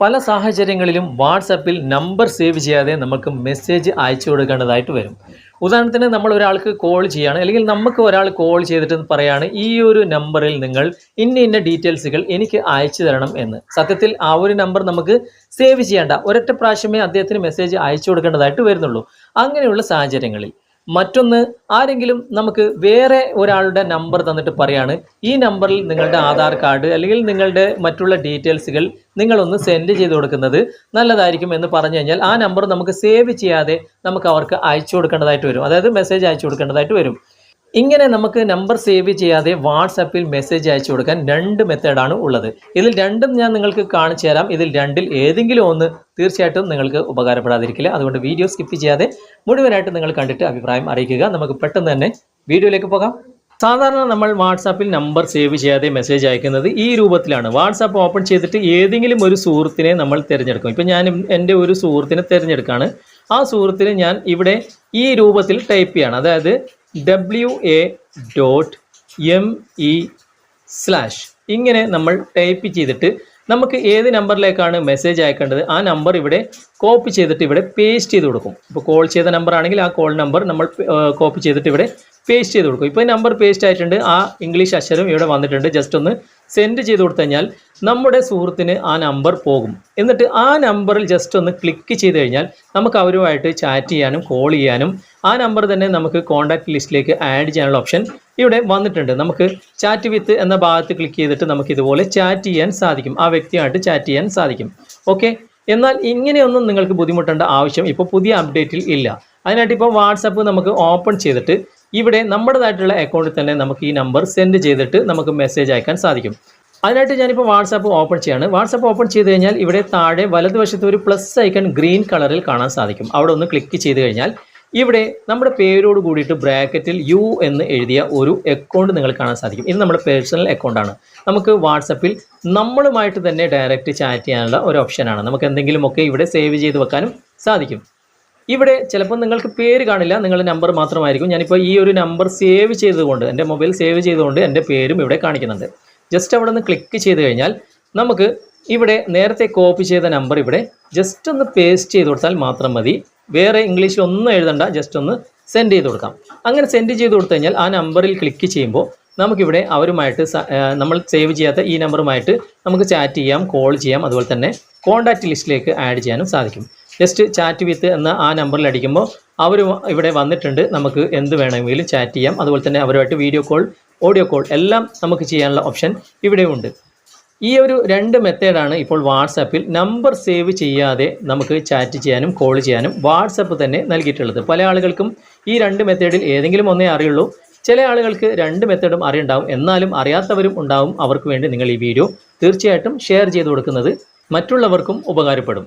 പല സാഹചര്യങ്ങളിലും വാട്സപ്പിൽ നമ്പർ സേവ് ചെയ്യാതെ നമുക്ക് മെസ്സേജ് അയച്ചു കൊടുക്കേണ്ടതായിട്ട് വരും. ഉദാഹരണത്തിന് നമ്മൾ ഒരാൾക്ക് കോൾ ചെയ്യുകയാണ് അല്ലെങ്കിൽ നമുക്ക് ഒരാൾ കോൾ ചെയ്തിട്ട് പറയാണ് ഈ ഒരു നമ്പറിൽ നിങ്ങൾ ഇന്ന ഇന്ന ഡീറ്റെയിൽസുകൾ എനിക്ക് അയച്ചു തരണം എന്ന്. സത്യത്തിൽ ആ ഒരു നമ്പർ നമുക്ക് സേവ് ചെയ്യേണ്ട ഒരൊറ്റ പ്രാവശ്യമേ അദ്ദേഹത്തിന് മെസ്സേജ് അയച്ചു കൊടുക്കേണ്ടതായിട്ട് വരുന്നുള്ളൂ. അങ്ങനെയുള്ള സാഹചര്യങ്ങളിൽ മറ്റൊന്ന് ആരെങ്കിലും നമുക്ക് വേറെ ഒരാളുടെ നമ്പർ തന്നിട്ട് പറയാണ് ഈ നമ്പറിൽ നിങ്ങളുടെ ആധാർ കാർഡ് അല്ലെങ്കിൽ നിങ്ങളുടെ മറ്റുള്ള ഡീറ്റെയിൽസുകൾ നിങ്ങളൊന്ന് സെൻഡ് ചെയ്ത് കൊടുക്കുന്നത് നല്ലതായിരിക്കും എന്ന് പറഞ്ഞു കഴിഞ്ഞാൽ ആ നമ്പർ നമുക്ക് സേവ് ചെയ്യാതെ നമുക്ക് അവർക്ക് അയച്ചു കൊടുക്കേണ്ടതായിട്ട് വരും. അതായത് മെസ്സേജ് അയച്ചു കൊടുക്കേണ്ടതായിട്ട് വരും. ഇങ്ങനെ നമുക്ക് നമ്പർ സേവ് ചെയ്യാതെ വാട്സാപ്പിൽ മെസ്സേജ് അയച്ചു കൊടുക്കാൻ രണ്ട് മെത്തേഡാണ് ഉള്ളത്. ഇതിൽ രണ്ടും ഞാൻ നിങ്ങൾക്ക് കാണിച്ചു തരാം. ഇതിൽ രണ്ടിൽ ഏതെങ്കിലും ഒന്ന് തീർച്ചയായിട്ടും നിങ്ങൾക്ക് ഉപകാരപ്പെടാതിരിക്കില്ല. അതുകൊണ്ട് വീഡിയോ സ്കിപ്പ് ചെയ്യാതെ മുഴുവനായിട്ട് നിങ്ങൾ കണ്ടിട്ട് അഭിപ്രായം അറിയിക്കുക. നമുക്ക് പെട്ടെന്ന് തന്നെ വീഡിയോയിലേക്ക് പോകാം. സാധാരണ നമ്മൾ വാട്സാപ്പിൽ നമ്പർ സേവ് ചെയ്യാതെ മെസ്സേജ് അയക്കുന്നത് ഈ രൂപത്തിലാണ്. വാട്സാപ്പ് ഓപ്പൺ ചെയ്തിട്ട് ഏതെങ്കിലും ഒരു സുഹൃത്തിനെ നമ്മൾ തിരഞ്ഞെടുക്കും. ഇപ്പം ഞാൻ എന്റെ ഒരു സുഹൃത്തിനെ തിരഞ്ഞെടുക്കുകയാണ് ആ സുഹൃത്തിന് ഞാൻ ഇവിടെ ഈ രൂപത്തിൽ ടൈപ്പ് ചെയ്യാണ്. അതായത് W A dot M E slash ഇങ്ങനെ നമ്മൾ ടൈപ്പ് ചെയ്തിട്ട് നമുക്ക് ഏത് നമ്പറിലേക്കാണ് മെസ്സേജ് അയക്കേണ്ടത്? ആ നമ്പർ ഇവിടെ കോപ്പി ചെയ്തിട്ട് ഇവിടെ പേസ്റ്റ് ചെയ്ത് കൊടുക്കും. ഇപ്പോൾ കോൾ ചെയ്ത നമ്പർ ആണെങ്കിൽ ആ കോൾ നമ്പർ നമ്മൾ കോപ്പി ചെയ്തിട്ട് ഇവിടെ പേസ്റ്റ് ചെയ്ത് കൊടുക്കും. ഇപ്പോൾ നമ്പർ പേസ്റ്റ് ആയിട്ടുണ്ട്. ആ ഇംഗ്ലീഷ് അക്ഷരം ഇവിടെ വന്നിട്ടുണ്ട്. ജസ്റ്റ് ഒന്ന് സെൻഡ് ചെയ്ത് കൊടുത്തു കഴിഞ്ഞാൽ നമ്മുടെ സുഹൃത്തിന് ആ നമ്പർ പോകും. എന്നിട്ട് ആ നമ്പറിൽ ജസ്റ്റ് ഒന്ന് ക്ലിക്ക് ചെയ്ത് കഴിഞ്ഞാൽ നമുക്ക് അവരുമായിട്ട് ചാറ്റ് ചെയ്യാനും കോൾ ചെയ്യാനും ആ നമ്പർ തന്നെ നമുക്ക് കോൺടാക്ട് ലിസ്റ്റിലേക്ക് ആഡ് ചെയ്യാനുള്ള ഓപ്ഷൻ ഇവിടെ വന്നിട്ടുണ്ട്. നമുക്ക് ചാറ്റ് വിത്ത് എന്ന ഭാഗത്ത് ക്ലിക്ക് ചെയ്തിട്ട് നമുക്ക് ഇതുപോലെ ചാറ്റ് ചെയ്യാൻ സാധിക്കും. ആ വ്യക്തിയുമായിട്ട് ചാറ്റ് ചെയ്യാൻ സാധിക്കും. ഓക്കെ എന്നാൽ ഇങ്ങനെയൊന്നും നിങ്ങൾക്ക് ബുദ്ധിമുട്ടേണ്ട ആവശ്യം ഇപ്പോൾ പുതിയ അപ്ഡേറ്റിൽ ഇല്ല. അതിനായിട്ട് ഇപ്പോൾ വാട്സപ്പ് നമുക്ക് ഓപ്പൺ ചെയ്തിട്ട് ഇവിടെ നമ്മുടേതായിട്ടുള്ള അക്കൗണ്ടിൽ തന്നെ നമുക്ക് ഈ നമ്പർ സെൻഡ് ചെയ്തിട്ട് നമുക്ക് മെസ്സേജ് അയക്കാൻ സാധിക്കും. അതിനായിട്ട് ഞാനിപ്പോൾ വാട്സാപ്പ് ഓപ്പൺ ചെയ്യാണ്. വാട്സാപ്പ് ഓപ്പൺ ചെയ്ത് കഴിഞ്ഞാൽ ഇവിടെ താഴെ വലതുവശത്ത് ഒരു പ്ലസ് ഐക്കൺ ഗ്രീൻ കളറിൽ കാണാൻ സാധിക്കും. അവിടെ ഒന്ന് ക്ലിക്ക് ചെയ്ത് കഴിഞ്ഞാൽ ഇവിടെ നമ്മുടെ പേരോട് കൂടിയിട്ട് ബ്രാക്കറ്റിൽ യു എന്ന് എഴുതിയ ഒരു അക്കൗണ്ട് നിങ്ങൾ കാണാൻ സാധിക്കും. ഇത് നമ്മുടെ പേഴ്സണൽ അക്കൗണ്ടാണ് നമുക്ക് വാട്സപ്പിൽ നമ്മളുമായിട്ട് തന്നെ ഡയറക്റ്റ് ചാറ്റ് ചെയ്യാനുള്ള ഒരു ഓപ്ഷനാണ് നമുക്ക് എന്തെങ്കിലുമൊക്കെ ഇവിടെ സേവ് ചെയ്ത് വെക്കാനും സാധിക്കും. ഇവിടെ ചിലപ്പോൾ നിങ്ങൾക്ക് പേര് കാണില്ല നിങ്ങളുടെ നമ്പർ മാത്രമായിരിക്കും. ഞാനിപ്പോൾ ഈ ഒരു നമ്പർ സേവ് ചെയ്തുകൊണ്ട് എന്റെ മൊബൈൽ സേവ് ചെയ്തുകൊണ്ട് എന്റെ പേരും ഇവിടെ കാണിക്കുന്നുണ്ട്. ജസ്റ്റ് അവിടെ നിന്ന് ക്ലിക്ക് ചെയ്ത് കഴിഞ്ഞാൽ നമുക്ക് ഇവിടെ നേരത്തെ കോപ്പി ചെയ്ത നമ്പർ ഇവിടെ ജസ്റ്റ് ഒന്ന് പേസ്റ്റ് ചെയ്ത് കൊടുത്താൽ മാത്രം മതി. വേറെ ഇംഗ്ലീഷിൽ ഒന്നും എഴുതണ്ട ജസ്റ്റ് ഒന്ന് സെൻഡ് ചെയ്ത് കൊടുക്കാം. അങ്ങനെ സെൻഡ് ചെയ്ത് കൊടുത്തു കഴിഞ്ഞാൽ ആ നമ്പറിൽ ക്ലിക്ക് ചെയ്യുമ്പോൾ നമുക്കിവിടെ അവരുമായിട്ട് നമ്മൾ സേവ് ചെയ്യാത്ത ഈ നമ്പറുമായിട്ട് നമുക്ക് ചാറ്റ് ചെയ്യാം കോൾ ചെയ്യാം അതുപോലെ തന്നെ കോൺടാക്റ്റ് ലിസ്റ്റിലേക്ക് ആഡ് ചെയ്യാനും സാധിക്കും. ജസ്റ്റ് ചാറ്റ് വിത്ത് എന്ന ആ നമ്പറിൽ അടിക്കുമ്പോൾ അവർ ഇവിടെ വന്നിട്ടുണ്ട്. നമുക്ക് എന്ത് വേണമെങ്കിലും ചാറ്റ് ചെയ്യാം. അതുപോലെ തന്നെ അവരുമായിട്ട് വീഡിയോ കോൾ ഓഡിയോ കോൾ എല്ലാം നമുക്ക് ചെയ്യാനുള്ള ഓപ്ഷൻ ഇവിടെ ഉണ്ട്. ഈ ഒരു രണ്ട് മെത്തേഡാണ് ഇപ്പോൾ വാട്സാപ്പിൽ നമ്പർ സേവ് ചെയ്യാതെ നമുക്ക് ചാറ്റ് ചെയ്യാനും കോൾ ചെയ്യാനും വാട്സപ്പ് തന്നെ നൽകിയിട്ടുള്ളത്. പല ആളുകൾക്കും ഈ രണ്ട് മെത്തേഡിൽ ഏതെങ്കിലും ഒന്നേ അറിയുള്ളൂ. ചില ആളുകൾക്ക് രണ്ട് മെത്തേഡും അറിയുണ്ടാവും. എന്നാലും അറിയാത്തവരും ഉണ്ടാവും. അവർക്ക് വേണ്ടി നിങ്ങൾ ഈ വീഡിയോ തീർച്ചയായിട്ടും ഷെയർ ചെയ്ത് കൊടുക്കുന്നത് മറ്റുള്ളവർക്കും ഉപകാരപ്പെടും.